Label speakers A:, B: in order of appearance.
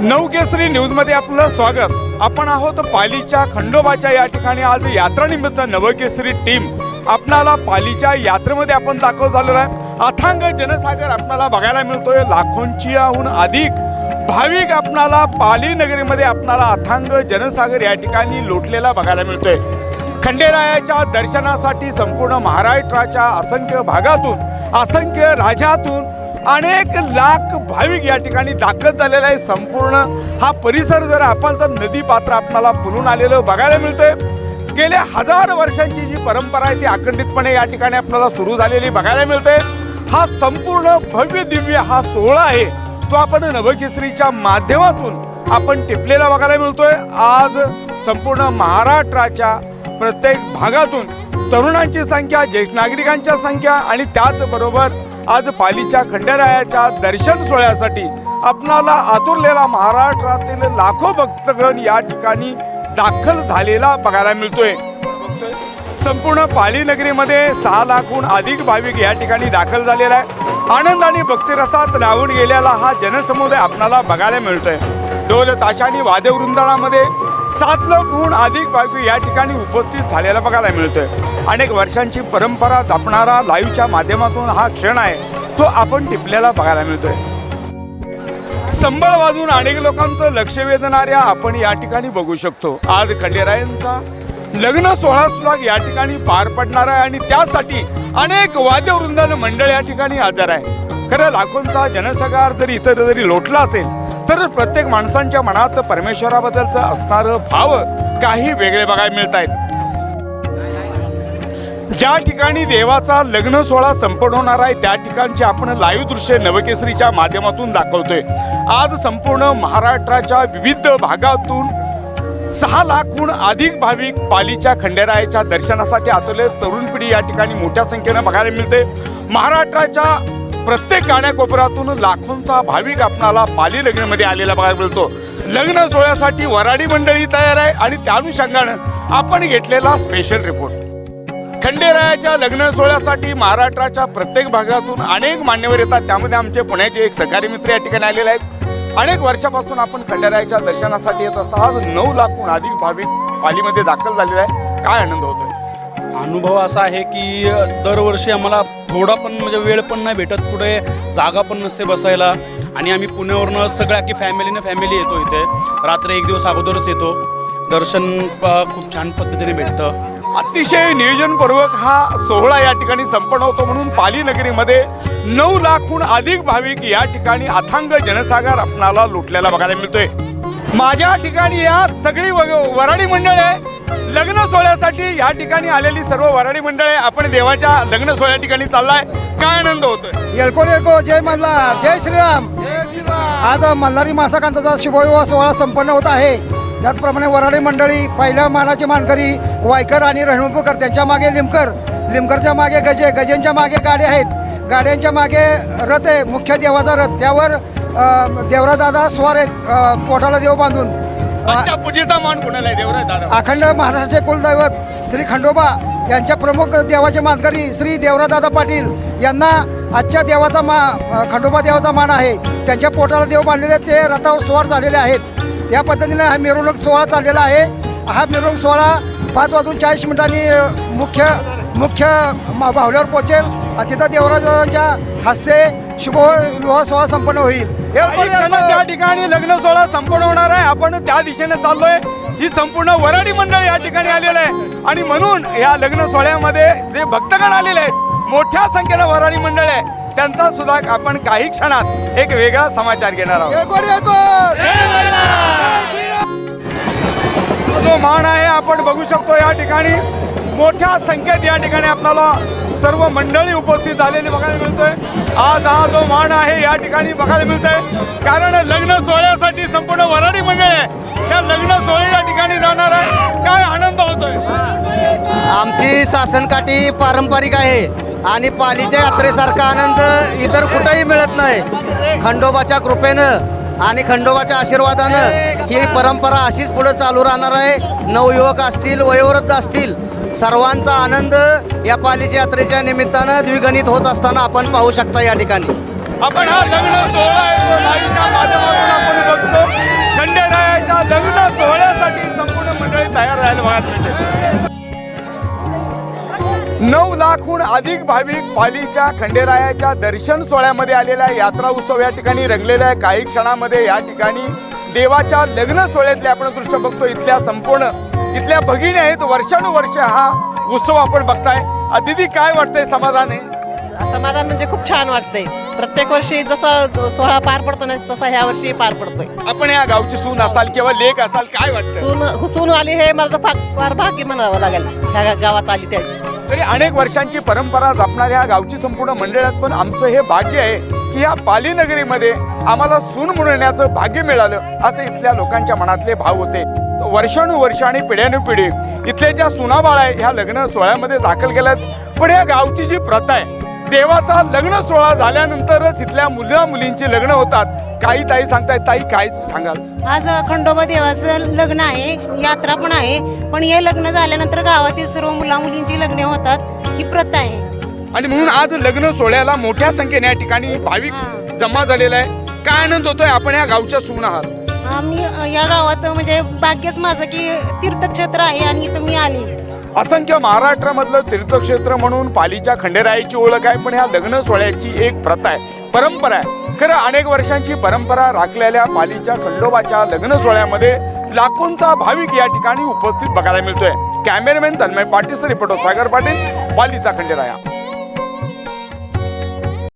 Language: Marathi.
A: नवकेसरी न्यूजमध्ये आपलं स्वागत. आपण आहोत पालीच्या खंडोबाच्या या ठिकाणी. आज यात्रानिमित्त नवकेसरी टीम आपणाला पालीच्या यात्रेमध्ये आपण दाखल झालेलो आहे. अथांग जनसागर आपणाला बघायला मिळतोय. लाखोंचीहून अधिक भाविक आपणाला पाली नगरीमध्ये आपणाला अथांग जनसागर या ठिकाणी लोटलेला बघायला मिळतोय. खंडेरायाच्या दर्शनासाठी संपूर्ण महाराष्ट्राच्या असंख्य भागातून असंख्य राज्यातून अनेक लाख भाविक या ठिकाणी दाखल झालेला आहे. संपूर्ण हा परिसर जर आपण तर नदी पात्र आपल्याला फुलून आलेलं बघायला मिळतंय. गेल्या हजार वर्षांची जी परंपरा आहे ती अखंडितपणे या ठिकाणी आपल्याला सुरू झालेली बघायला मिळते हा संपूर्ण भव्य दिव्य हा सोहळा आहे तो आपण नवकेसरीच्या माध्यमातून आपण टिपलेला बघायला मिळतोय. आज संपूर्ण महाराष्ट्राच्या प्रत्येक भागातून तरुणांची संख्या ज्येष्ठ नागरिकांच्या संख्या आणि त्याचबरोबर आज पालीच्या खंडेरायाच्या दर्शन सोहळ्यासाठी आपणाला आतुरलेला महाराष्ट्रातील लाखो भक्तगण या ठिकाणी दाखल झालेला बघायला मिळतोय. संपूर्ण पाली नगरीमध्ये सहा लाखहून अधिक भाविक या ठिकाणी दाखल झालेला आहे. आनंद आणि भक्तिरसात लावून गेलेला हा जनसमुदाय आपणाला बघायला मिळतोय. ढोल ताशानी वाद्यवृंदळामध्ये सात लोकहून अधिक भाविक या ठिकाणी उपस्थित झालेला बघायला मिळतोय. अनेक वर्षांची परंपरा जपणारा लाईव्हच्या माध्यमातून हा क्षण आहे तो आपण टिपलेला बघायला मिळतोय. संबळ वाजून अनेक लोकांचं लक्ष वेधणाऱ्या आपण या ठिकाणी बघू शकतो. आज खंडेरायांचा लग्न सोहळा सुद्धा या ठिकाणी पार पडणार आहे आणि त्यासाठी अनेक वाद्यवृंदान मंडळ या ठिकाणी हजर आहे. खरं लाखोंचा जनसगार जरी इतर जरी लोटला असेल तर प्रत्येक माणसांच्या मनात परमेश्वराबद्दलचं असणारं भाव काही वेगळे बघायला मिळत आहेत ज्या ठिकाणी देवाचा लग्न सोहळा संपन्न होणार आहे त्या ठिकाणचे आपण लाईव्ह दृश्य नवकेसरीच्या माध्यमातून दाखवतोय. आज संपूर्ण महाराष्ट्राच्या विविध भागातून सहा लाखहून अधिक भाविक पालीच्या खंडेरायाच्या दर्शनासाठी आतले तरुण पिढी या ठिकाणी मोठ्या संख्येनं बघायला मिळते. महाराष्ट्राच्या प्रत्येक काण्याकोपऱ्यातून लाखोंचा भाविक आपणाला पाली लग्नमध्ये आलेला बघायला मिळतो. लग्न सोहळ्यासाठी वराडी मंडळी तयार आहे आणि त्या अनुषंगानं आपण घेतलेला स्पेशल रिपोर्ट खंडेरायाच्या लग्न सोहळ्यासाठी महाराष्ट्राच्या प्रत्येक भागातून अनेक मान्यवर येतात. त्यामध्ये आमचे पुण्याचे एक सहकारी मित्र या ठिकाणी आलेले आहेत. अनेक वर्षापासून आपण खंडेरायाच्या दर्शनासाठी येत असता. आज नऊ लाखहून अधिक भाविक पालीमध्ये दाखल झालेला आहे काय आनंद होतोय?
B: अनुभव असा आहे की दरवर्षी आम्हाला थोडा पण म्हणजे वेळ पण नाही भेटत कुठे जागा पण नसते बसायला. आणि आम्ही पुण्यावरनं सगळ्या की फॅमिलीनं फॅमिली येतो इथे. रात्री एक दिवस अगोदरच येतो. दर्शन प- खूप छान पद्धतीने भेटतं.
A: अतिशय नियोजनपूर्वक हा सोहळा या ठिकाणी संपन्न होतो म्हणून पाली नगरीमध्ये नऊ लाखहून अधिक भाविक या ठिकाणी अथांग जनसागर आपणाला लुटलेला बघायला मिळतोय. माझ्या ठिकाणी या सगळी वराडी मंडळ आहे. लग्न सोहळ्यासाठी या ठिकाणी आलेली सर्व वराडी मंडळ आपण देवाच्या लग्न सोहळ्या ठिकाणी चाललाय. काय आनंद होतोय?
C: येलको येलको जय मल्हार जय श्रीराम. आज मल्हारी मासाकांताचा शुभविवाह सोहळा संपन्न होत आहे. त्याचप्रमाणे वराडी मंडळी पहिल्या मानाचे मानकरी वायकर आणि रणमुपूकर त्यांच्या मागे लिमकर. लिमकरच्या मागे गजे गजेंच्या मागे गाड्या आहेत. गाड्यांच्या मागे रथ आहे मुख्य देवाचा रथ. त्यावर देवरा दादा स्वार आहेत पोटाला देव बांधून.
A: आजच्या पूजेचा मान कोणाला आहे? देवराय दादा.
C: अखंड महाराष्ट्राचे कुलदैवत श्री खंडोबा यांच्या प्रमुख देवाचे मानकरी श्री देवरादादा पाटील यांना आजच्या देवाचा मा खंडोबा देवाचा मान आहे. त्यांच्या पोटाला देव बांधलेले ते रथावर स्वार झालेले आहेत त्या पद्धतीने हा मिरवणूक सोहळा चाललेला आहे. हा मिरवणूक सोहळा पाच वाजून चाळीस मिनिटांनी मुख्य मुख्य पोहोचेल. आणि तिथं देवराजाच्या हस्ते शुभ विवाह सोहळा संपन्न होईल.
A: त्या ठिकाणी लग्न सोहळा संपूर्ण होणार आहे. आपण त्या दिशेने चाललोय. ही संपूर्ण वराडी मंडळ या ठिकाणी आलेलं आहे. आणि म्हणून या लग्न सोहळ्यामध्ये जे भक्तगण आलेले आहेत मोठ्या संख्येनं वराडी मंडळ आहे. त्यांचा सुद्धा आपण काही क्षणात एक वेगळा समाचार घेणार आहोत. जो मान आहे आपण बघू शकतो या ठिकाणी. मोठ्या संख्येत या ठिकाणी आपल्याला सर्व मंडळी उपस्थित झालेली बघायला मिळतोय. आज हा जो मान आहे या ठिकाणी बघायला मिळतोय. कारण लग्न सोहळ्यासाठी संपूर्ण वराडी मंडळ आहे. त्या लग्न सोहळे या ठिकाणी जाणार आहे. काय आनंद होतोय?
D: आमची सासनकाठी पारंपरिक आहे आणि पालीच्या यात्रेसारखा आनंद इतर कुठंही मिळत नाही. खंडोबाच्या कृपेनं आणि खंडोबाच्या आशीर्वादानं ही परंपरा अशीच पुढे चालू राहणार आहे. नवयुवक असतील वयोवृद्ध असतील सर्वांचा आनंद या पालीच्या यात्रेच्या निमित्तानं द्विगणित होत असताना आपण पाहू शकता या ठिकाणी.
A: आपण हा लग्न सोहळा सोहळ्यासाठी संपूर्ण मंडळी तयार नऊ लाखहून अधिक भाविक पालीच्या खंडेरायाच्या दर्शन सोहळ्यामध्ये आलेल्या यात्रा उत्सव या ठिकाणी रंगलेला आहे. काही क्षणामध्ये या ठिकाणी देवाच्या लग्न सोहळ्यातले आपण दृश्य बघतो इथल्या संपूर्ण इथल्या भगिनी आहेत. वर्षानुवर्ष हा उत्सव आपण बघताय. दीदी काय वाटतंय समाधान? आहे
E: समाधान म्हणजे खूप छान वाटतंय. प्रत्येक वर्षी जसा सोहळा पार पडतो ना तसा ह्या वर्षी पार पडतोय.
A: आपण या गावची सून असाल किंवा लेख असाल काय वाटतं
E: सून हुसून आली हे माझं फार भाग्य म्हणावं लागेल. ह्या गावात आली त्या
A: तरी अनेक वर्षांची परंपरा जपणाऱ्या गावची संपूर्ण मंडळात पण आमचं हे भाग्य आहे. की या पालीनगरीमध्ये आम्हाला सून म्हणण्याचं भाग्य मिळालं असं इथल्या लोकांच्या मनातले भाव होते. वर्षानुवर्ष आणि पिढ्यानुपिढी इथल्या ज्या सुनाबाळ आहे ह्या लग्न सोहळ्यामध्ये दाखल केल्यात. पण या गावची जी प्रथा आहे देवाचा लग्न सोहळा झाल्यानंतरच इथल्या मुला मुलींची लग्न होतात. काही ताई सांगताय ताई काय सांगाल?
F: आज खंडोबा देवाचं लग्न आहे यात्रा पण आहे. पण हे लग्न झाल्यानंतर गावातील सर्व मुला मुलींची लग्न होतात ही प्रथा आहे.
A: आणि म्हणून आज लग्न सोहळ्याला मोठ्या संख्येने या ठिकाणी भाविक जमा झालेला आहे. काय आनंद होतोय? आपण या गावच्या सून आहात.
F: आम्ही या गावात म्हणजे भाग्यच माझं की तीर्थक्षेत्र आहे आणि इथं मी आली.
A: असंख्य महाराष्ट्रामधलं तीर्थक्षेत्र म्हणून पालीच्या खंडेरायाची ओळख आहे पण ह्या लग्न सोहळ्याची एक प्रथा आहे परंपरा आहे. खरं अनेक वर्षांची परंपरा राखलेल्या पालीच्या खंडोबाच्या लग्न सोहळ्यामध्ये लाखोंचा भाविक या ठिकाणी उपस्थित बघायला मिळतोय. कॅमेरामॅन तन्मय पाटील रिपोर्टर सागर पाटील पालीचा खंडेराया.